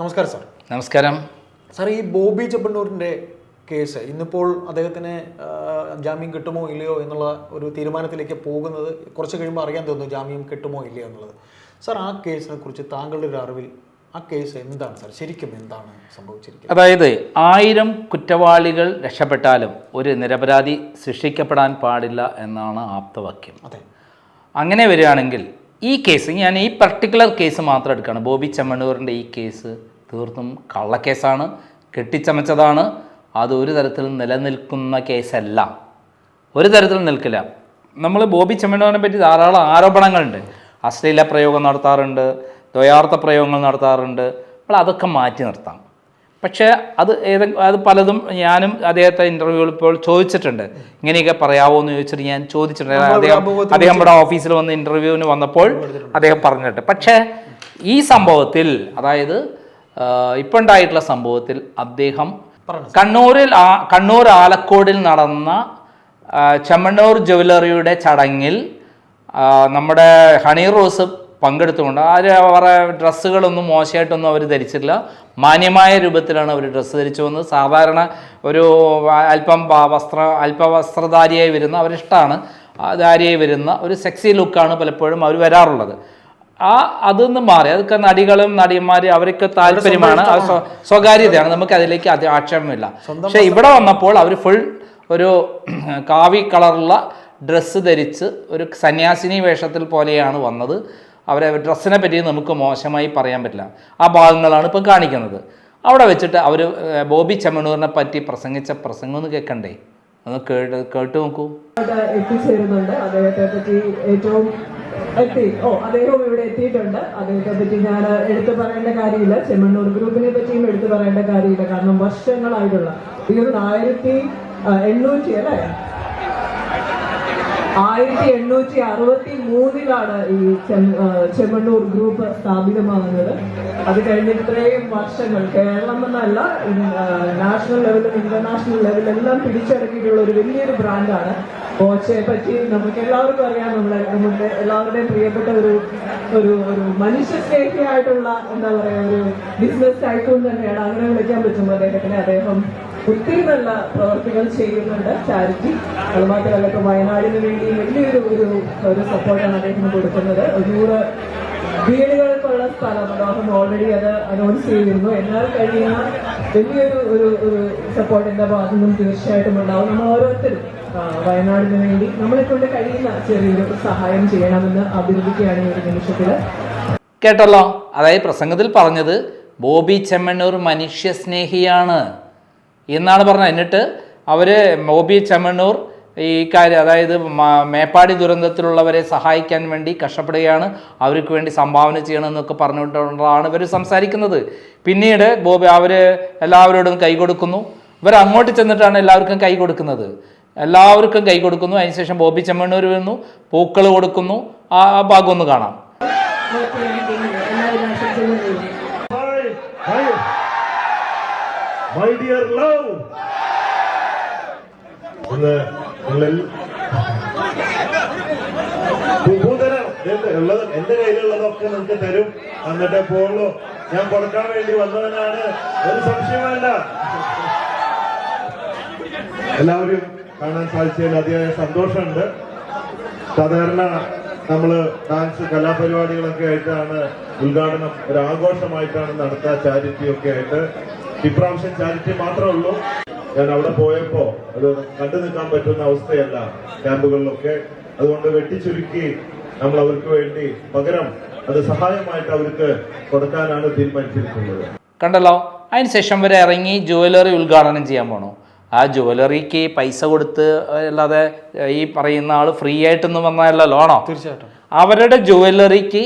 നമസ്കാരം സാർ. നമസ്കാരം. സാർ ഈ ബോബി ചെപ്പണ്ണൂരിന്റെ കേസ് ഇന്നിപ്പോൾ അദ്ദേഹത്തിന് ജാമ്യം കിട്ടുമോ ഇല്ലയോ എന്നുള്ള ഒരു തീരുമാനത്തിലേക്ക് പോകുന്നത് കുറച്ച് കഴിയുമ്പോൾ അറിയാൻ തോന്നുന്നു ജാമ്യം കിട്ടുമോ ഇല്ലയോ എന്നുള്ളത്. സാർ ആ കേസിനെ കുറിച്ച് താങ്കളുടെ ഒരു അറിവിൽ ആ കേസ് എന്താണ് സാർ? ശരിക്കും എന്താണ് സംഭവിച്ചിരിക്കുന്നത്? അതായത് ആയിരം കുറ്റവാളികൾ രക്ഷപ്പെട്ടാലും ഒരു നിരപരാധി ശിക്ഷിക്കപ്പെടാൻ പാടില്ല എന്നാണ് ആപ്തവാക്യം. അതെ. അങ്ങനെ വരികയാണെങ്കിൽ ഈ കേസ് ഞാൻ ഈ പർട്ടിക്കുലർ കേസ് മാത്രം എടുക്കുകയാണ്. ബോബി ചെമ്മണ്ണൂരിന്റെ ഈ കേസ് തീർത്തും കള്ളക്കേസാണ് കെട്ടിച്ചമച്ചതാണ്. അത് ഒരു തരത്തിൽ നിലനിൽക്കുന്ന കേസല്ല. ഒരു തരത്തിൽ നിൽക്കില്ല. നമ്മൾ ബോബി ചെമ്മണ്ണൂരിനെ പറ്റി ധാരാളം ആരോപണങ്ങളുണ്ട്. അശ്ലീല പ്രയോഗം നടത്താറുണ്ട് ദ്വയാർത്ഥ പ്രയോഗങ്ങൾ നടത്താറുണ്ട്. നമ്മൾ അതൊക്കെ മാറ്റി നിർത്താം. പക്ഷേ അത് ഏത് അത് പലതും ഞാനും അദ്ദേഹത്തെ ഇന്റർവ്യൂവിൽ ഇപ്പോൾ ചോദിച്ചിട്ടുണ്ട്. ഇങ്ങനെയൊക്കെ പറയാവോ എന്ന് ചോദിച്ചിട്ട് ഞാൻ ചോദിച്ചിട്ടുണ്ട്. അദ്ദേഹം അദ്ദേഹം ഇവിടെ ഓഫീസിൽ വന്ന് ഇന്റർവ്യൂവിന് വന്നപ്പോൾ അദ്ദേഹം പറഞ്ഞിട്ട് പക്ഷേ ഈ സംഭവത്തിൽ അതായത് ഇപ്പം ഉണ്ടായിട്ടുള്ള സംഭവത്തിൽ അദ്ദേഹം കണ്ണൂരിൽ ആ- കണ്ണൂർ ആലക്കോടിൽ നടന്ന ചെമ്മണ്ണൂർ ജ്വല്ലറിയുടെ ചടങ്ങിൽ നമ്മുടെ ഹണി റോസ് പങ്കെടുത്തുകൊണ്ട് ആര് അവരുടെ ഡ്രസ്സുകളൊന്നും മോശമായിട്ടൊന്നും അവർ ധരിച്ചിട്ടില്ല. മാന്യമായ രൂപത്തിലാണ് അവർ ഡ്രസ്സ് ധരിച്ചു വന്നത് സാധാരണ ഒരു അല്പം വസ്ത്ര അല്പവസ്ത്രധാരിയായി വരുന്ന അവരിഷ്ടമാണ് ധാരിയായി വരുന്ന ഒരു സെക്സി ലുക്കാണ് പലപ്പോഴും അവർ വരാറുള്ളത്. ആ അതൊന്നും മാറി. അതൊക്കെ നടികളും നടിമാരും അവർക്ക് താല്പര്യമാണ്. സ്വകാര്യതയാണ്. നമുക്ക് അതിലേക്ക് അത് ആക്ഷേപമില്ല. പക്ഷേ ഇവിടെ വന്നപ്പോൾ അവർ ഫുൾ ഒരു കാവി കളറുള്ള ഡ്രസ്സ് ധരിച്ച് ഒരു സന്യാസിനി വേഷത്തിൽ പോലെയാണ് വന്നത്. അവരെ ഡ്രസ്സിനെ പറ്റി നമുക്ക് മോശമായി പറയാൻ പറ്റില്ല. ആ ഭാഗങ്ങളാണ് ഇപ്പം കാണിക്കുന്നത്. അവിടെ വെച്ചിട്ട് അവർ ബോബി ചമ്മണൂറിനെ പറ്റി പ്രസംഗിച്ച പ്രസംഗം ഒന്ന് കേൾക്കണ്ടേ ഒന്ന് കേട്ട് കേട്ട് നോക്കൂ. അദ്ദേഹത്തെ പറ്റി ഏറ്റവും എത്തി ഓ അദ്ദേഹവും ഇവിടെ എത്തിയിട്ടുണ്ട്. അദ്ദേഹത്തെ പറ്റി ഞാൻ എടുത്തു പറയേണ്ട കാര്യമില്ല. ചെമ്മണ്ണൂർ ഗ്രൂപ്പിനെ പറ്റിയും എടുത്തു പറയേണ്ട കാര്യമില്ല. കാരണം വർഷങ്ങളായിട്ടുള്ള ഇരുപതായിരത്തി എണ്ണൂറ്റി അല്ലേ? ആയിരത്തി എണ്ണൂറ്റി അറുപത്തി മൂന്നിലാണ് ഈ ചെമ്മണ്ണൂർ ഗ്രൂപ്പ് സ്ഥാപിതമാകുന്നത്. അത് കഴിഞ്ഞ് ഇത്രയും വർഷങ്ങൾ കേരളം എന്നല്ല നാഷണൽ ലെവലും ഇന്റർനാഷണൽ ലെവലും എല്ലാം പിടിച്ചടക്കിയിട്ടുള്ള ഒരു വലിയൊരു ബ്രാൻഡാണ്. കോച്ചയെ പറ്റി നമുക്ക് എല്ലാവർക്കും അറിയാം നമ്മളെ നമ്മുടെ എല്ലാവരുടെയും പ്രിയപ്പെട്ട ഒരു ഒരു ഒരു മനുഷ്യസ്നേഹിയായിട്ടുള്ള എന്താ പറയാ ഒരു ബിസിനസ് ടൈക്കൂൺ തന്നെയാണ്. അങ്ങനെ വിളിക്കാൻ പറ്റും അദ്ദേഹത്തിന് അദ്ദേഹം ഒത്തിരി നല്ല പ്രവർത്തികൾ ചെയ്യുന്നുണ്ട്. ചാരിറ്റി അതുമാത്രമല്ല ഇപ്പൊ വയനാടിന് വേണ്ടി വലിയൊരു ഒരു ഒരു സപ്പോർട്ടാണ് അദ്ദേഹത്തിന് കൊടുക്കുന്നത്. ഒരുപാട് വീടുകൾക്കുള്ള സ്ഥലം അദ്ദേഹം ഓൾറെഡി അത് അനൗൺസ് ചെയ്തിരുന്നു. എന്നാൽ കഴിയുന്ന വലിയൊരു ഒരു ഒരു സപ്പോർട്ട് ഭാഗത്തുനിന്നും ഭാഗത്തു നിന്നും തീർച്ചയായിട്ടും ഉണ്ടാവും. നമ്മൾ ഓരോരുത്തരും വയനാടിന് വേണ്ടി നമ്മളെ കൊണ്ട് കഴിയുന്ന ചെറിയൊരു സഹായം ചെയ്യണമെന്ന് അഭ്യർത്ഥിക്കുകയാണ് ഈ ഒരു നിമിഷത്തിൽ കേട്ടല്ലോ. അതായത് പ്രസംഗത്തിൽ പറഞ്ഞത് ബോബി ചെമ്മണ്ണൂർ മനുഷ്യസ്നേഹിയാണ്. എന്നാണ് പറഞ്ഞത്. എന്നിട്ട് അവർ ബോബി ചെമ്മണ്ണൂർ ഈ കാര്യം അതായത് മേപ്പാടി ദുരന്തത്തിലുള്ളവരെ സഹായിക്കാൻ വേണ്ടി കഷ്ടപ്പെടുകയാണ്. അവർക്ക് വേണ്ടി സംഭാവന ചെയ്യണമെന്നൊക്കെ പറഞ്ഞുകൊണ്ടുള്ളതാണ് ഇവർ സംസാരിക്കുന്നത്. പിന്നീട് ബോബി അവർ എല്ലാവരോടും കൈ കൊടുക്കുന്നു. ഇവർ അങ്ങോട്ട് ചെന്നിട്ടാണ് എല്ലാവർക്കും കൈ കൊടുക്കുന്നത്. എല്ലാവർക്കും കൈ കൊടുക്കുന്നു. അതിനുശേഷം ബോബി ചെമ്മണ്ണൂർ വരുന്നു. പൂക്കൾ കൊടുക്കുന്നു. ആ ആ ഭാഗം ഒന്ന് കാണാം. My dear love. ഇന്ന് എന്ത് ഉള്ളത്? എന്റെ കയ്യിലുള്ളതൊക്കെ നിങ്ങൾക്ക് തരും. എന്നിട്ട് പോകുള്ളൂ ഞാൻ കൊടുക്കാൻ വേണ്ടി വന്നവനാണ്. ഒരു സംശയം വേണ്ട. എല്ലാവരും കാണാൻ സാധിച്ചതിൽ അതിയായ സന്തോഷമുണ്ട്. സാധാരണ നമ്മൾ ഡാൻസ് കലാപരിപാടികളൊക്കെ ആയിട്ടാണ് ഉദ്ഘാടനം ഒരു ആഘോഷമായിട്ടാണ് നടത്തുക ചാരിറ്റി ഒക്കെ ആയിട്ട്. ഇപ്രാവശ്യം ചാരിറ്റി മാത്രമേ ഉള്ളൂ. ഞാൻ അവിടെ പോയപ്പോ അത് കണ്ടു നിൽക്കാൻ പറ്റുന്ന അവസ്ഥയല്ല ക്യാമ്പുകളിലൊക്കെ. അതുകൊണ്ട് വെട്ടിച്ചുരുക്കി നമ്മൾ അവർക്ക് വേണ്ടി പകരം അത് സഹായമായിട്ട് അവർക്ക് കൊടുക്കാനാണ് തീരുമാനിച്ചിരിക്കുന്നത്. കണ്ടല്ലോ അതിനുശേഷം വരെ ഇറങ്ങി ജുവലറി ഉദ്ഘാടനം ചെയ്യാൻ പോണു. ആ ജുവലറിക്ക് പൈസ കൊടുത്ത് അല്ലാതെ ഈ പറയുന്ന ആൾ ഫ്രീ ആയിട്ടൊന്നും വന്നതല്ലല്ലോ ആണോ? തീർച്ചയായിട്ടും. അവരുടെ ജുവലറിക്ക്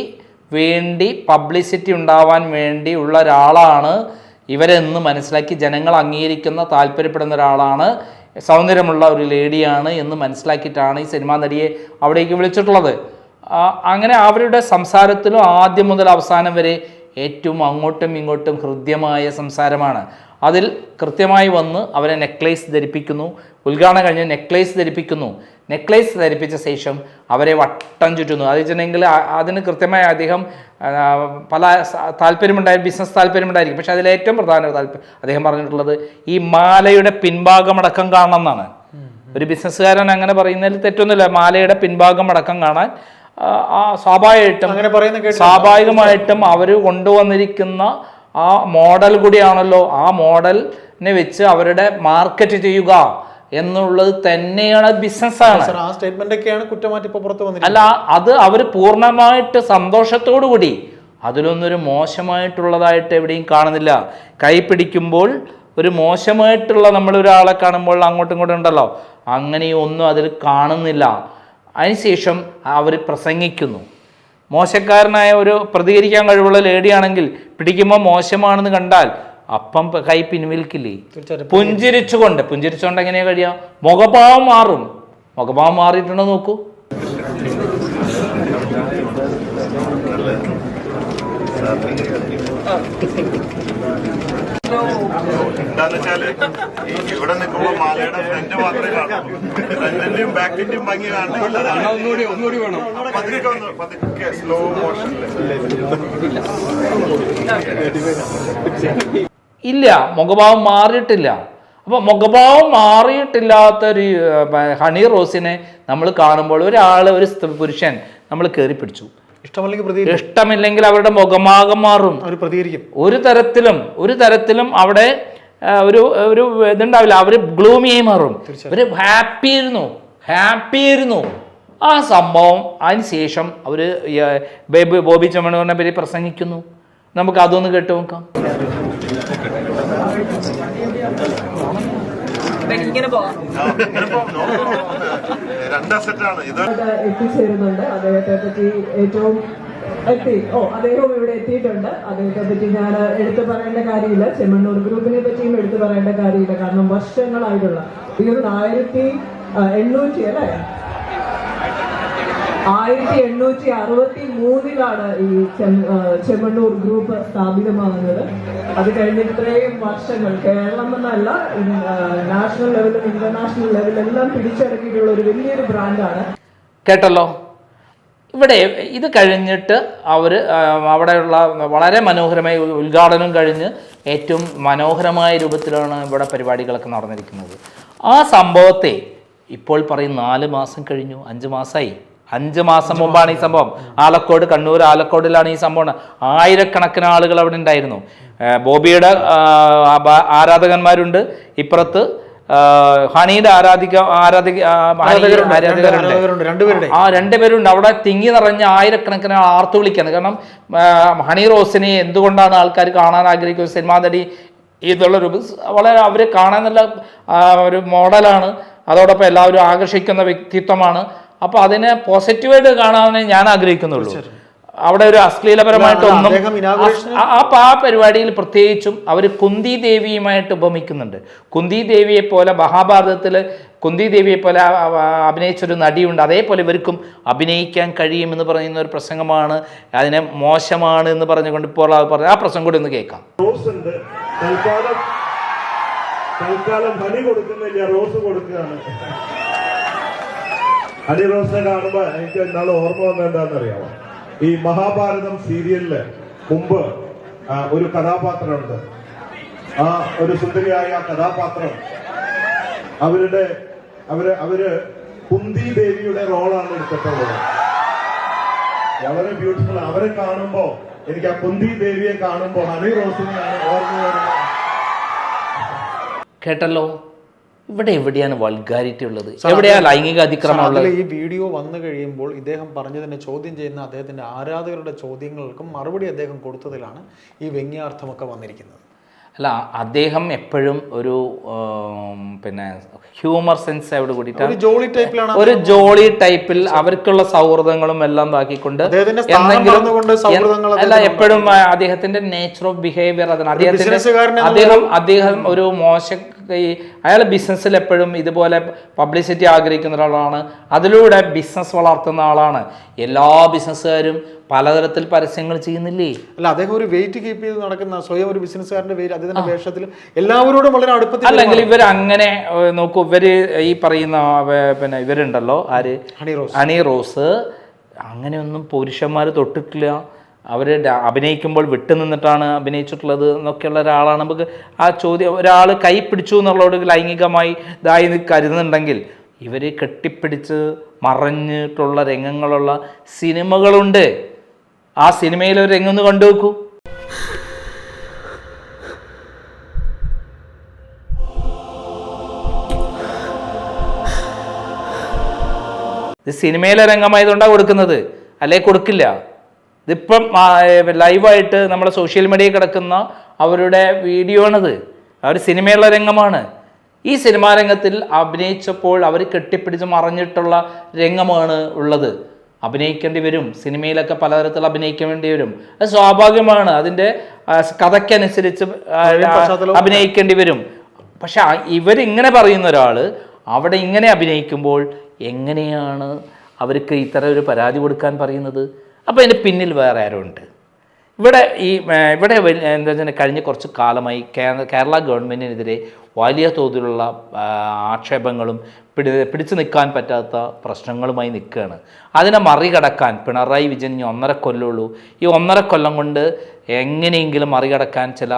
വേണ്ടി പബ്ലിസിറ്റി ഉണ്ടാവാൻ വേണ്ടി ഉള്ള ഒരാളാണ് ഇവരെന്ന് മനസ്സിലാക്കി ജനങ്ങൾ അംഗീകരിക്കുന്ന താല്പര്യപ്പെടുന്ന ഒരാളാണ്. സൗന്ദര്യമുള്ള ഒരു ലേഡിയാണ് എന്ന് മനസ്സിലാക്കിയിട്ടാണ് ഈ സിനിമാ നടിയെ അവിടേക്ക് വിളിച്ചിട്ടുള്ളത്. അങ്ങനെ അവരുടെ സംസാരത്തിലും ആദ്യം മുതൽ അവസാനം വരെ ഏറ്റവും അങ്ങോട്ടും ഇങ്ങോട്ടും ഹൃദ്യമായ സംസാരമാണ്. അതിൽ കൃത്യമായി വന്ന് അവരെ നെക്ലേസ് ധരിപ്പിക്കുന്നു. ഉദ്ഘാടനം കഴിഞ്ഞ് നെക്ലേസ് ധരിപ്പിക്കുന്നു. നെക്ലേസ് ധരിപ്പിച്ച ശേഷം അവരെ വട്ടം ചുറ്റുന്നു. അത് വെച്ചിട്ടുണ്ടെങ്കിൽ അതിന് കൃത്യമായി അദ്ദേഹം പല താല്പര്യമുണ്ടായി ബിസിനസ് താല്പര്യമുണ്ടായിരിക്കും. പക്ഷേ അതിലേറ്റവും പ്രധാന താല്പര്യം അദ്ദേഹം പറഞ്ഞിട്ടുള്ളത് ഈ മാലയുടെ പിൻഭാഗം അടക്കം കാണണം എന്നാണ് ഒരു ബിസിനസ്സുകാരൻ അങ്ങനെ പറയുന്നതിൽ തെറ്റൊന്നുമില്ല. മാലയുടെ പിൻഭാഗം അടക്കം കാണാൻ സ്വാഭാവികമായിട്ടും സ്വാഭാവികമായിട്ടും അവർ കൊണ്ടുവന്നിരിക്കുന്ന ആ മോഡൽ കൂടിയാണല്ലോ ആ മോഡലിനെ വെച്ച് അവരുടെ മാർക്കറ്റ് ചെയ്യുക എന്നുള്ളത് തന്നെയാണ് ബിസിനസ്സാണ്. ആ സ്റ്റേറ്റ്മെന്റ് ഒക്കെയാണ് കുറ്റമാറ്റി ഇപ്പോൾ പുറത്ത് വന്നിരിക്കുന്നത്. അല്ല അത് അവർ പൂർണമായിട്ട് സന്തോഷത്തോടു കൂടി അതിലൊന്നൊരു മോശമായിട്ടുള്ളതായിട്ട് എവിടെയും കാണുന്നില്ല. കൈ പിടിക്കുമ്പോൾ ഒരു മോശമായിട്ടുള്ള നമ്മൾ ഒരാളെ കാണുമ്പോൾ അങ്ങോട്ടും ഇങ്ങോട്ടും ഉണ്ടല്ലോ. അങ്ങനെയൊന്നും അതിൽ കാണുന്നില്ല. അതിനുശേഷം അവർ പ്രസംഗിക്കുന്നു. മോശക്കാരനായ ഒരു പ്രതികരിക്കാൻ കഴിവുള്ള ലേഡിയാണെങ്കിൽ പിടിക്കുമ്പോൾ മോശമാണെന്ന് കണ്ടാൽ അപ്പം കൈ പിൻവലിക്കില്ലേ പുഞ്ചിരിച്ചുകൊണ്ട് പുഞ്ചിരിച്ചുകൊണ്ട് എങ്ങനെയാ കഴിയാം മുഖഭാവം മാറും. മുഖഭാവം മാറിയിട്ടുണ്ടോ നോക്കൂ. എന്താന്ന് വെച്ചാൽ ഇവിടെ നിൽക്കുമ്പോ മാലയുടെ ഫ്രണ്ട് മാത്രമേ കാണൂ. ഫ്രണ്ടിന്റെയും ബാക്കിന്റെയും ഭംഗി കാണുന്നില്ല ഒന്നുകൂടി ഒന്നുകൂടി വേണം. പതുക്കെ ഒന്ന് പതുക്കെ സ്ലോ മോഷനിൽ ഇല്ല മുഖഭാവം മാറിയിട്ടില്ല. അപ്പോൾ മുഖഭാവം മാറിയിട്ടില്ലാത്ത ഒരു ഹണി റോസിനെ നമ്മൾ കാണുമ്പോൾ ഒരാൾ ഒരു സ്ത്രീ- പുരുഷൻ നമ്മൾ കയറി പിടിച്ചു. ഇഷ്ടമല്ലെങ്കിൽ പ്രതികരിക്കും. ഇഷ്ടമില്ലെങ്കിൽ അവരുടെ മുഖമാകം മാറും. അവർ പ്രതികരിക്കും. ഒരു തരത്തിലും ഒരു തരത്തിലും അവിടെ ഒരു ഒരു ഇതുണ്ടാവില്ല. അവർ ഗ്ലൂമിയായി മാറും. അവർ ഹാപ്പി ആയിരുന്നു. ഹാപ്പി ആയിരുന്നു. ആ സംഭവം അതിന് ശേഷം അവർ ബേബി ബോബി ചമ്മണൂറിനെ പേര് പ്രസംഗിക്കുന്നു. നമുക്ക് അതൊന്ന് കേട്ട് നോക്കാം എത്തിച്ചേരുന്നുണ്ട്. അദ്ദേഹത്തെ പറ്റി ഏറ്റവും എത്തി. ഓ അദ്ദേഹവും ഇവിടെ എത്തിയിട്ടുണ്ട്. അദ്ദേഹത്തെ പറ്റി ഞാൻ എടുത്തു പറയേണ്ട കാര്യമില്ല. ചെമ്മണ്ണൂർ ഗ്രൂപ്പിനെ പറ്റിയും എടുത്തു പറയേണ്ട കാര്യമില്ല. കാരണം വർഷങ്ങളായിട്ടുള്ള ഇത് ആയിരത്തി എണ്ണൂറ്റി അല്ലേ? ആയിരത്തി എണ്ണൂറ്റി അറുപത്തി മൂന്നിലാണ് ഈ ചെമ്മണ്ണൂർ ഗ്രൂപ്പ് സ്ഥാപിതമാകുന്നത്. അത് കഴിഞ്ഞ് ഇത്രയും വർഷങ്ങൾ കേരളം എന്നല്ല നാഷണൽ ലെവലും ഇന്റർനാഷണൽ ലെവലും എല്ലാം പിടിച്ചടക്കിയിട്ടുള്ള ഒരു വലിയൊരു ബ്രാൻഡാണ്. കേട്ടല്ലോ? ഇവിടെ ഇത് കഴിഞ്ഞിട്ട് അവർ അവിടെയുള്ള വളരെ മനോഹരമായ ഉദ്ഘാടനം കഴിഞ്ഞ് ഏറ്റവും മനോഹരമായ രൂപത്തിലാണ് ഇവിടെ പരിപാടികളൊക്കെ നടന്നിരിക്കുന്നത്. ആ സംഭവത്തെ ഇപ്പോൾ പറയും നാല് മാസം കഴിഞ്ഞു അഞ്ച് മാസമായി അഞ്ച് മാസം മുമ്പാണ് ഈ സംഭവം. ആലക്കോട് കണ്ണൂർ ആലക്കോടിലാണ് ഈ സംഭവം ആയിരക്കണക്കിന് ആളുകൾ അവിടെ ഉണ്ടായിരുന്നു. ബോബിയുടെ ആരാധകന്മാരുണ്ട്. ഇപ്പുറത്ത് ഹണിയുടെ ആരാധിക ആരാധിക ആരാധകരുണ്ട്. ആ രണ്ടുപേരുണ്ട്. അവിടെ തിങ്ങി നിറഞ്ഞ ആയിരക്കണക്കിന് ആർത്തു വിളിക്കാണ്. കാരണം ഹണി റോസിനെ എന്തുകൊണ്ടാണ് ആൾക്കാർ കാണാൻ ആഗ്രഹിക്കുന്നത്? സിനിമാ നടി ഇതുള്ള ഒരു വളരെ അവരെ കാണാൻ നല്ല ഒരു മോഡലാണ്. അതോടൊപ്പം എല്ലാവരും ആകർഷിക്കുന്ന വ്യക്തിത്വമാണ് അപ്പോൾ അതിനെ പോസിറ്റീവായിട്ട് കാണാനേ ഞാൻ ആഗ്രഹിക്കുന്നുള്ളൂ. അവിടെ ഒരു അശ്ലീലപരമായിട്ടൊന്നും ഒന്നും inauguration- ആ- പരിപാടിയിൽ പ്രത്യേകിച്ചും അവർ കുന്തി ദേവിയുമായിട്ട് ഉപമിക്കുന്നുണ്ട്. കുന്തി ദേവിയെ പോലെ മഹാഭാരതത്തിൽ കുന്തി ദേവിയെ പോലെ അഭിനയിച്ചൊരു നടിയുണ്ട്. അതേപോലെ ഇവർക്കും അഭിനയിക്കാൻ കഴിയുമെന്ന് പറയുന്ന ഒരു പ്രസംഗമാണ്. അതിനെ മോശമാണ് എന്ന് പറഞ്ഞുകൊണ്ട് ഇപ്പോൾ അത് പറഞ്ഞ ആ പ്രസംഗം കൂടി ഒന്ന് കേൾക്കാം. റോസ് ഉണ്ട്. തൽക്കാലം തൽക്കാലം പണി കൊടുക്കുന്നില്ല. റോസ് കൊടുക്കുകയാണ്. ഹണി റോസിനെ കാണുമ്പോ എനിക്ക് എന്നാളും ഓർമ്മ വന്നത് എന്താണെന്ന് അറിയാമോ ഈ മഹാഭാരതം സീരിയലിൽ മുമ്പ് ഒരു കഥാപാത്രമുണ്ട്. ആ ഒരു സുന്ദരിയായ കഥാപാത്രം. അവരുടെ അവർ അവർ കുന്തി ദേവിയുടെ റോളാണ് എടുത്തിട്ടുള്ളത്. വളരെ ബ്യൂട്ടിഫുൾ അവരെ കാണുമ്പോ എനിക്ക് ആ കുന്തി ദേവിയെ കാണുമ്പോൾ ഹണി റോസിനെയാണ് ഓർമ്മ വരുന്നത്. കേട്ടല്ലോ? ഇവിടെ എവിടെയാണ് വൾഗാരിറ്റി ഉള്ളത്? എവിടെയാണ് ലൈംഗിക അതിക്രമം ഉള്ളത്? ഈ വീഡിയോ വന്നു കഴിയുമ്പോൾ ഇദ്ദേഹം പറഞ്ഞതിനെ ചോദ്യം ചെയ്യുന്ന അദ്ദേഹത്തിന്റെ ആരാധകരുടെ ചോദ്യങ്ങൾക്കും മറുപടി അദ്ദേഹം കൊടുത്തതിലാണ് ഈ വ്യംഗ്യാർത്ഥമൊക്കെ വന്നിരിക്കുന്നത്. അല്ല അദ്ദേഹം എപ്പോഴും ഒരു പിന്നെ ഹ്യൂമർ സെൻസ് അവിടെ ഒരു കൂടിയിട്ടാണ് ജോളി ടൈപ്പിലാണ് ഒരു ജോളി ടൈപ്പിൽ അവർക്കുള്ള സൗഹൃദങ്ങളും എല്ലാം ബാക്കിക്കൊണ്ട് എന്തെങ്കിലും- അല്ല എപ്പോഴും അദ്ദേഹത്തിന്റെ നേച്ചർ ഓഫ് ബിഹേവിയർ അതാണ്. അദ്ദേഹത്തിന്റെ അദ്ദേഹം അദ്ദേഹം ഒരു മോശ ഈ അയാൾ ബിസിനസ്സിൽ എപ്പോഴും ഇതുപോലെ പബ്ലിസിറ്റി ആഗ്രഹിക്കുന്ന ഒരാളാണ്. അതിലൂടെ ബിസിനസ് വളർത്തുന്ന ആളാണ്. എല്ലാ ബിസിനസ്സുകാരും പലതരത്തിൽ പരസ്യങ്ങൾ ചെയ്യുന്നില്ലേ? അല്ല അദ്ദേഹം ഒരു വെയിറ്റ് കീപ്പ് ചെയ്ത് നടക്കുന്ന സ്വയം ഒരു ബിസിനസ്സുകാരന്റെ പേര് അദ്ദേഹത്തിന്റെ വേഷത്തിൽ എല്ലാവരോടും വളരെ അടുപ്പത്തിൽ അല്ലെങ്കിൽ ഇവർ അങ്ങനെ നോക്കൂ ഇവർ ഈ പറയുന്ന പിന്നെ ഇവരുണ്ടല്ലോ ആര്? ഹണി റോസ്. ഹണി റോസ്. അങ്ങനെയൊന്നും പുരുഷന്മാർ തൊട്ടിട്ടില്ല. അവർ അഭിനയിക്കുമ്പോൾ വിട്ടു നിന്നിട്ടാണ് അഭിനയിച്ചിട്ടുള്ളത് എന്നൊക്കെയുള്ള ഒരാളാണ്. നമുക്ക് ആ ചോദ്യം ഒരാൾ കൈ പിടിച്ചു എന്നുള്ളതോട് ലൈംഗികമായി ഇതായി കരുതുന്നുണ്ടെങ്കിൽ ഇവർ കെട്ടിപ്പിടിച്ച് മറഞ്ഞിട്ടുള്ള രംഗങ്ങളുള്ള സിനിമകളുണ്ട്. ആ സിനിമയിൽ ഒരു രംഗം കണ്ടുവെക്കൂ ഇത് സിനിമയിലെ രംഗമായതുകൊണ്ടാണ് കൊടുക്കുന്നത്. അല്ലെ കൊടുക്കില്ല. ഇതിപ്പം ലൈവായിട്ട് നമ്മുടെ സോഷ്യൽ മീഡിയയിൽ കിടക്കുന്ന അവരുടെ വീഡിയോ ആണത് അവർ സിനിമയുള്ള രംഗമാണ്. ഈ സിനിമാ രംഗത്തിൽ അഭിനയിച്ചപ്പോൾ അവർ കെട്ടിപ്പിടിച്ച് മറിഞ്ഞിട്ടുള്ള രംഗമാണ് ഉള്ളത്. അഭിനയിക്കേണ്ടി വരും സിനിമയിലൊക്കെ പലതരത്തിൽ അഭിനയിക്കേണ്ടി വരും അത് സ്വാഭാവികമാണ്. അതിന്റെ കഥയ്ക്കനുസരിച്ച് അഭിനയിക്കേണ്ടി വരും പക്ഷെ ഇവരിങ്ങനെ പറയുന്ന ഒരാൾ അവിടെ ഇങ്ങനെ അഭിനയിക്കുമ്പോൾ എങ്ങനെയാണ് അവർക്ക് ഇത്തരം ഒരു പരാതി കൊടുക്കാൻ പറയുന്നത്? അപ്പോൾ അതിന്റെ പിന്നിൽ വേറെ ആരോ ഉണ്ട് ഇവിടെ ഈ ഇവിടെ എന്താ വെച്ചാൽ കഴിഞ്ഞ കുറച്ച് കാലമായി കേരള ഗവൺമെന്റിനെതിരെ വലിയ തോതിലുള്ള ആക്ഷേപങ്ങളും പിടി പിടിച്ചു നിൽക്കാൻ പറ്റാത്ത പ്രശ്നങ്ങളുമായി നിൽക്കുകയാണ്. അതിനെ മറികടക്കാൻ പിണറായി വിജയൻ ഇനി ഒന്നര കൊല്ലമുള്ളൂ ഈ ഒന്നര കൊല്ലം കൊണ്ട് എങ്ങനെയെങ്കിലും മറികടക്കാൻ ചില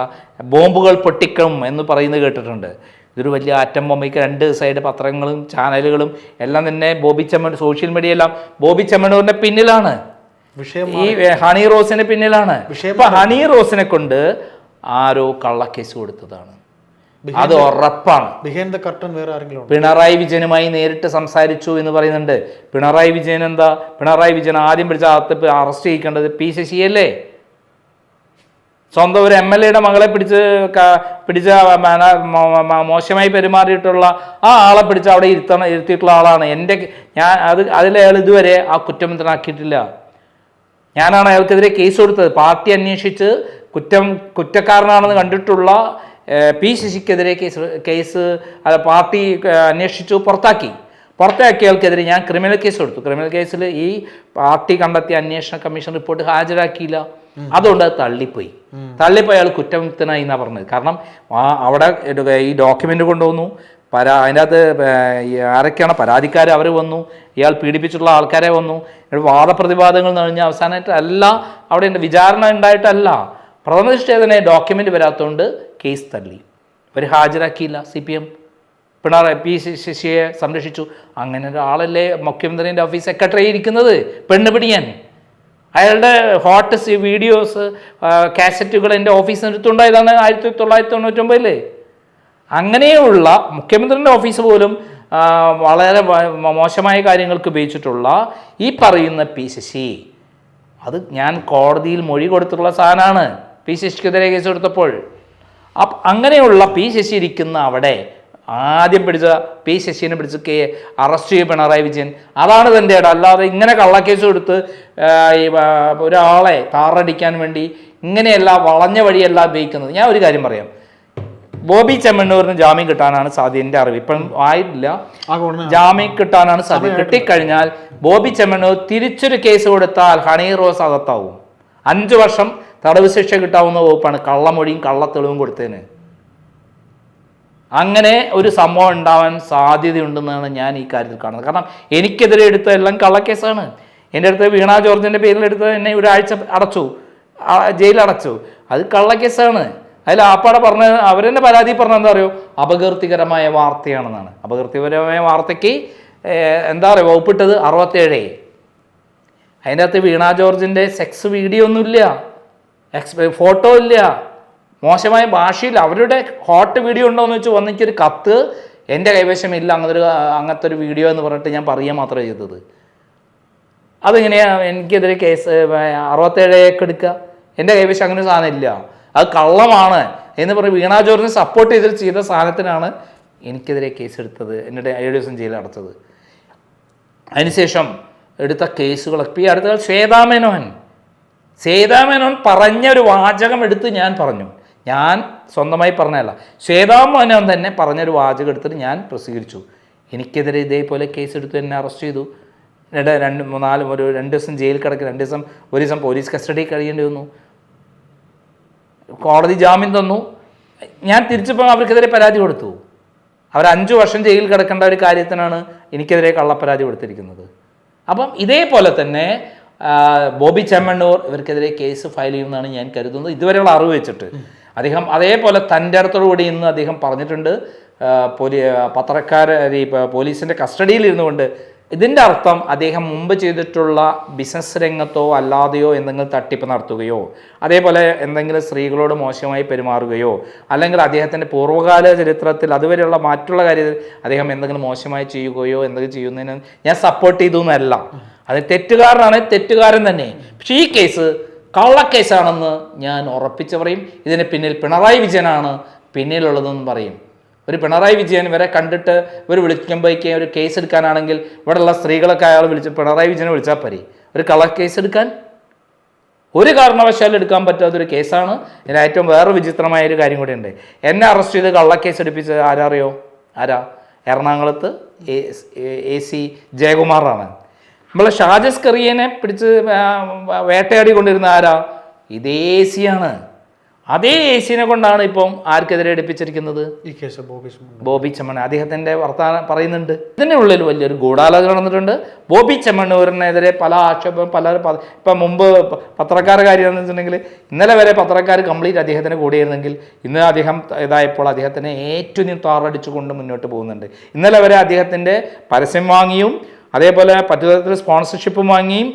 ബോംബുകൾ പൊട്ടിക്കും എന്ന് പറയുന്നത് കേട്ടിട്ടുണ്ട്. ഇതൊരു വലിയ ആറ്റം ബൊമ്മയ്ക്ക് രണ്ട് സൈഡ് പത്രങ്ങളും ചാനലുകളും എല്ലാം തന്നെ ബോബി ചെമ്മൺ സോഷ്യൽ മീഡിയ എല്ലാം ബോബി ചെമ്മണ്ണൂരിന്റെ പിന്നിലാണ്. ഈ ഹണി റോസിന് പിന്നിലാണ്. ഇപ്പൊ ഹണി റോസിനെ കൊണ്ട് ആരോ കള്ളക്കേസ് കൊടുത്തതാണ്. അത് ഉറപ്പാണ്. പിണറായി വിജയനുമായി നേരിട്ട് സംസാരിച്ചു എന്ന് പറയുന്നുണ്ട്. പിണറായി വിജയൻ എന്താ? പിണറായി വിജയൻ ആദ്യം പിടിച്ച അകത്ത് അറസ്റ്റ് ചെയ്യിക്കേണ്ടത് പി ശശിയല്ലേ? സ്വന്തം ഒരു എം എൽ എയുടെ മകളെ പിടിച്ച് പിടിച്ച മോശമായി പെരുമാറിയിട്ടുള്ള ആ ആളെ പിടിച്ച് അവിടെ ഇരുത്തണം ഇരുത്തിയിട്ടുള്ള ആളാണ്. എന്റെ ഞാൻ അത് അതിലയാൾ ഇതുവരെ ആ കുറ്റമുദ്രനാക്കിയിട്ടില്ല ഞാനാണ് അയാൾക്കെതിരെ കേസ് കൊടുത്തത്. പാർട്ടി അന്വേഷിച്ച് കുറ്റം കുറ്റക്കാരനാണെന്ന് കണ്ടിട്ടുള്ള പി ശശിക്കെതിരെ കേസ് കേസ് അത് പാർട്ടി അന്വേഷിച്ചു പുറത്താക്കി. പുറത്താക്കിയയാൾക്കെതിരെ ഞാൻ ക്രിമിനൽ കേസ് കൊടുത്തു. ക്രിമിനൽ കേസിൽ ഈ പാർട്ടി കണ്ടെത്തിയ അന്വേഷണ കമ്മീഷൻ റിപ്പോർട്ട് ഹാജരാക്കിയില്ല. അതുകൊണ്ട് അത് തള്ളിപ്പോയി. തള്ളിപ്പോയി അയാൾ കുറ്റമുക്തനായി എന്നാണ് പറഞ്ഞത്. കാരണം ആ അവിടെ ഈ ഡോക്യുമെന്റ് കൊണ്ടുവന്നു. പരാ അതിനകത്ത് ആരൊക്കെയാണ് പരാതിക്കാർ അവർ വന്നു ഇയാൾ പീഡിപ്പിച്ചിട്ടുള്ള ആൾക്കാരെ വന്നു വാദപ്രതിവാദങ്ങൾ കഴിഞ്ഞ് അവസാനമായിട്ട് അല്ല അവിടെ ഉണ്ട് വിചാരണ ഉണ്ടായിട്ടല്ല. പ്രഥമ ദൃഷ്ടിയ തന്നെ ഡോക്യുമെന്റ് വരാത്തതുകൊണ്ട് കേസ് തള്ളി. അവർ ഹാജരാക്കിയില്ല C P M Pinarayi P ശശിയെ സംരക്ഷിച്ചു. അങ്ങനെ ഒരാളല്ലേ മുഖ്യമന്ത്രിന്റെ ഓഫീസ് സെക്രട്ടറി ഇരിക്കുന്നത് പെണ്ണ് പിടിയാൻ. അയാളുടെ ഹോട്ടസ് വീഡിയോസ് കാസറ്റുകൾ എന്റെ ഓഫീസിനടുത്തുണ്ടായതാണ് ആയിരത്തി തൊള്ളായിരത്തി തൊണ്ണൂറ്റൊമ്പതിലേ. അങ്ങനെയുള്ള മുഖ്യമന്ത്രിയുടെ ഓഫീസ് പോലും വളരെ മോശമായ കാര്യങ്ങൾക്ക് ഉപയോഗിച്ചിട്ടുള്ള ഈ പറയുന്ന പി ശശി. അത് ഞാൻ കോടതിയിൽ മൊഴി കൊടുത്തിട്ടുള്ള സാധനമാണ്. പി ശശിക്കെതിരെ കേസ് കൊടുത്തപ്പോൾ. അങ്ങനെയുള്ള പി ശശി ഇരിക്കുന്ന അവിടെ ആദ്യം പിടിച്ച പി ശശിനെ പിടിച്ച് കെ അറസ്റ്റ് ചെയ്യ പിണറായി വിജയൻ. അതാണ് തന്റെ ഇടം. അല്ലാതെ ഇങ്ങനെ കള്ളക്കേസ് ഈ, ഒരാളെ താറടിക്കാൻ വേണ്ടി ഇങ്ങനെയല്ല വളഞ്ഞ വഴിയല്ല ഉപയോഗിക്കുന്നത്. ഞാൻ ഒരു കാര്യം പറയാം. ബോബി ചെമ്മണ്ണൂരിന് ജാമ്യം കിട്ടാനാണ് സാധ്യത എന്റെ അറിവ്. ഇപ്പം ആയിട്ടില്ല. ജാമ്യം കിട്ടാനാണ് സാധ്യത. കിട്ടിക്കഴിഞ്ഞാൽ ബോബി ചെമ്മണ്ണൂർ തിരിച്ചൊരു കേസ് കൊടുത്താൽ ഹണി റോസ് അകത്താവും. അഞ്ച് വർഷം തടവ് ശിക്ഷ കിട്ടാവുന്ന വകുപ്പാണ് കള്ളമൊഴിയും കള്ളത്തെളിവും കൊടുത്തതിന്. അങ്ങനെ ഒരു സംഭവം ഉണ്ടാവാൻ സാധ്യതയുണ്ടെന്നാണ് ഞാൻ ഈ കാര്യത്തിൽ കാണുന്നത്. കാരണം എനിക്കെതിരെ എടുത്ത എല്ലാം കള്ളക്കേസാണ്. എന്റെ അടുത്ത് വീണ ജോർജിന്റെ പേരിൽ എടുത്ത് എന്നെ ഒരാഴ്ച അടച്ചു. ജയിലടച്ചു ജയിലിൽ അടച്ചു. അത് കള്ളക്കേസാണ്. അതിൽ ആപ്പാടെ പറഞ്ഞ അവർ തന്നെ പരാതി പറഞ്ഞ എന്താ പറയുക അപകീർത്തികരമായ വാർത്തയാണെന്നാണ്. അപകീർത്തികരമായ വാർത്തയ്ക്ക് എന്താ പറയുക വകുപ്പിട്ടത് അറുപത്തേഴേ അതിന്റെ അകത്ത് വീണ ജോർജിന്റെ സെക്സ് വീഡിയോ ഒന്നുമില്ല. എക്സ് ഫോട്ടോ ഇല്ല. മോശമായ ഭാഷയിൽ അവരുടെ ഹോട്ട് വീഡിയോ ഉണ്ടോ എന്ന് വെച്ച് വന്നിക്കൊരു കത്ത് എന്റെ കൈവശം ഇല്ല അങ്ങനൊരു അങ്ങനത്തെ ഒരു വീഡിയോ എന്ന് പറഞ്ഞിട്ട് ഞാൻ പറയുക മാത്രമേ ചെയ്തത്. അതെങ്ങനെയാണ് എനിക്കെതിരെ കേസ് അറുപത്തേഴേക്ക് എടുക്കുക. എന്റെ കൈവശം അങ്ങനെ സാധനം ഇല്ല. അത് കള്ളമാണ് എന്ന് പറഞ്ഞ് വീണാ ജോർജിനെ സപ്പോർട്ട് ചെയ്തിട്ട് ചെയ്ത സാധനത്തിനാണ് എനിക്കെതിരെ കേസ് എടുത്തത് എന്നിട്ട് ഏഴ് ദിവസം ജയിലിൽ അടച്ചത്. അതിനുശേഷം എടുത്ത കേസുകളൊക്കെ ഈ അടുത്ത ശ്വേതാമേനോൻ ശ്വേതാമേനോൻ പറഞ്ഞ ഒരു വാചകം എടുത്ത് ഞാൻ പറഞ്ഞു. ഞാൻ സ്വന്തമായി പറഞ്ഞതല്ല ശ്വേതാമേനോൻ തന്നെ പറഞ്ഞൊരു വാചകം എടുത്തിട്ട് ഞാൻ പ്രസിദ്ധീകരിച്ചു. എനിക്കെതിരെ ഇതേപോലെ കേസ് എടുത്ത് എന്നെ അറസ്റ്റ് ചെയ്തു. എന്നിട്ട് രണ്ട് മൂന്നാലും ഒരു രണ്ട് ദിവസം ജയിലിൽ കിടക്കുക രണ്ട് ദിവസം ഒരു ദിവസം പോലീസ് കസ്റ്റഡിയിൽ കഴിയേണ്ടി വന്നു. കോടതി ജാമ്യം തന്നു. ഞാൻ തിരിച്ചപ്പോൾ അവർക്കെതിരെ പരാതി കൊടുത്തു. അവർ അഞ്ച് വർഷം ജയിലിൽ കിടക്കേണ്ട ഒരു കാര്യത്തിനാണ് എനിക്കെതിരെ കള്ളപ്പരാതി കൊടുത്തിരിക്കുന്നത്. അപ്പം ഇതേപോലെ തന്നെ ബോബി ചെമ്മണ്ണൂർ ഇവർക്കെതിരെ കേസ് ഫയൽ ചെയ്യുമെന്നാണ് ഞാൻ കരുതുന്നത്. ഇതുവരെയുള്ള അറിവ് വെച്ചിട്ട്. അദ്ദേഹം അതേപോലെ തന്റെ അടുത്തോടുകൂടി ഇന്ന് അദ്ദേഹം പറഞ്ഞിട്ടുണ്ട്. പോലീ പത്രക്കാർ പോലീസിന്റെ കസ്റ്റഡിയിൽ ഇരുന്നുകൊണ്ട് ഇതിന്റെ അർത്ഥം അദ്ദേഹം മുമ്പ് ചെയ്തിട്ടുള്ള ബിസിനസ് രംഗത്തോ അല്ലാതെയോ എന്തെങ്കിലും തട്ടിപ്പ് നടത്തുകയോ അതേപോലെ എന്തെങ്കിലും സ്ത്രീകളോട് മോശമായി പെരുമാറുകയോ അല്ലെങ്കിൽ അദ്ദേഹത്തിന്റെ പൂർവകാല ചരിത്രത്തിൽ അതുവരെയുള്ള മറ്റുള്ള കാര്യത്തിൽ അദ്ദേഹം എന്തെങ്കിലും മോശമായി ചെയ്യുകയോ എന്തെങ്കിലും ചെയ്യുന്നതിന് ഞാൻ സപ്പോർട്ട് ചെയ്തു എന്നല്ല. അത് തെറ്റുകാരനാണ് തെറ്റുകാരൻ തന്നെ. പക്ഷേ ഈ കേസ് കള്ളക്കേസാണെന്ന് ഞാൻ ഉറപ്പിച്ച് പറയും ഇതിന് പിന്നിൽ പിണറായി വിജയനാണ് പിന്നിലുള്ളതെന്ന് പറയും. ഒരു പിണറായി വിജയൻ വരെ കണ്ടിട്ട് ഇവർ വിളിക്കുമ്പോഴേക്ക് ഒരു കേസ് എടുക്കാനാണെങ്കിൽ ഇവിടെയുള്ള സ്ത്രീകളൊക്കെ അയാൾ വിളിച്ച് പിണറായി വിജയനെ വിളിച്ചാൽ പരി. ഒരു കളർ കേസ് എടുക്കാൻ ഒരു കാരണവശാലും എടുക്കാൻ പറ്റാത്തൊരു കേസാണ് ഇതിന് ഏറ്റവും വേറെ വിചിത്രമായ ഒരു കാര്യം കൂടിയുണ്ട്. എന്നെ അറസ്റ്റ് ചെയ്ത് കള്ളക്കേസ് എടുപ്പിച്ചത് ആരാറിയോ? ആരാ? എറണാകുളത്ത് എ സി ജയകുമാറാണ്. നമ്മളെ ഷാജസ് കറിയനെ പിടിച്ച് വേട്ടയാടി കൊണ്ടിരുന്ന ആരാ? ഇതേ എ സിയാണ് അതേ എ സിനെ കൊണ്ടാണ് ഇപ്പം ആർക്കെതിരെ എടുപ്പിച്ചിരിക്കുന്നത്? ബോബി ചെമ്മണ്ണൂർ അദ്ദേഹത്തിന്റെ വർത്താനം പറയുന്നുണ്ട്. ഇതിന്റെ ഉള്ളിൽ വലിയൊരു ഗൂഢാലോചന നടന്നിട്ടുണ്ട്. ബോബി ചെമ്മണ്ണൂരിനെതിരെ പല ആക്ഷേപം പല ഇപ്പൊ മുമ്പ് പത്രക്കാർ കാര്യം എന്ന് വെച്ചിട്ടുണ്ടെങ്കിൽ ഇന്നലെ വരെ പത്രക്കാർ കംപ്ലീറ്റ് അദ്ദേഹത്തിന് കൂടിയിരുന്നെങ്കിൽ ഇന്ന് അദ്ദേഹം ഇതായപ്പോൾ അദ്ദേഹത്തിനെ ഏറ്റവും താറടിച്ചുകൊണ്ട് മുന്നോട്ട് പോകുന്നുണ്ട്. ഇന്നലെ വരെ അദ്ദേഹത്തിന്റെ പരസ്യം വാങ്ങിയും അതേപോലെ പറ്റുതരത്തിൽ സ്പോൺസർഷിപ്പും വാങ്ങിയും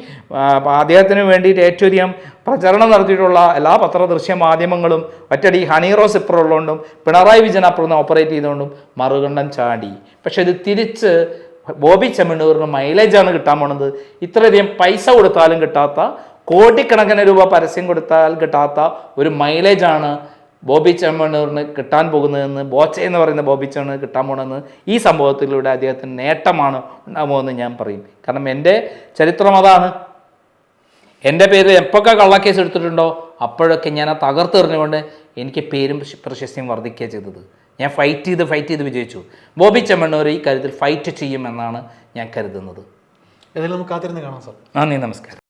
അദ്ദേഹത്തിന് വേണ്ടിയിട്ട് ഏറ്റവും അധികം പ്രചരണം നടത്തിയിട്ടുള്ള എല്ലാ പത്രദൃശ്യ മാധ്യമങ്ങളും ഒറ്റടി ഹണീറോസ് ഇപ്പുറം ഉള്ളതുകൊണ്ടും പിണറായി വിജയൻ അപ്പുറം ഓപ്പറേറ്റ് ചെയ്തുകൊണ്ടും മറുകണ്ഠം ചാടി. പക്ഷേ ഇത് തിരിച്ച് ബോബി ചെമ്മണ്ണൂറിന് മൈലേജാണ് കിട്ടാൻ പോണത്. ഇത്രയധികം പൈസ കൊടുത്താലും കിട്ടാത്ത കോടിക്കണക്കിന് രൂപ പരസ്യം കൊടുത്താൽ കിട്ടാത്ത ഒരു മൈലേജാണ് ബോബി ചെമ്മണ്ണൂറിന് കിട്ടാൻ പോകുന്നതെന്ന് ബോച്ച എന്ന് പറയുന്ന ബോബി ചെമ്മണ്ണൂർ കിട്ടാൻ പോകണമെന്ന് ഈ സംഭവത്തിലൂടെ അദ്ദേഹത്തിന് നേട്ടമാണ് ഉണ്ടാകുമെന്ന് ഞാൻ പറയും. കാരണം എന്റെ ചരിത്രം അതാണ്. എന്റെ പേര് എപ്പോഴൊക്കെ കള്ളക്കേസ് എടുത്തിട്ടുണ്ടോ അപ്പോഴൊക്കെ ഞാൻ ആ തകർത്തെറിഞ്ഞുകൊണ്ട് എനിക്ക് പേരും പ്രശസ്തിയും വർദ്ധിക്കുക ചെയ്തത്. ഞാൻ ഫൈറ്റ് ചെയ്ത് ഫൈറ്റ് ചെയ്ത് വിജയിച്ചു. ബോബി ചെമ്മണ്ണൂർ ഈ കാര്യത്തിൽ ഫൈറ്റ് ചെയ്യുമെന്നാണ് ഞാൻ കരുതുന്നത്. ഏതായാലും നമുക്ക് കാത്തിരുന്ന് കാണാം സാർ. നന്ദി നമസ്കാരം.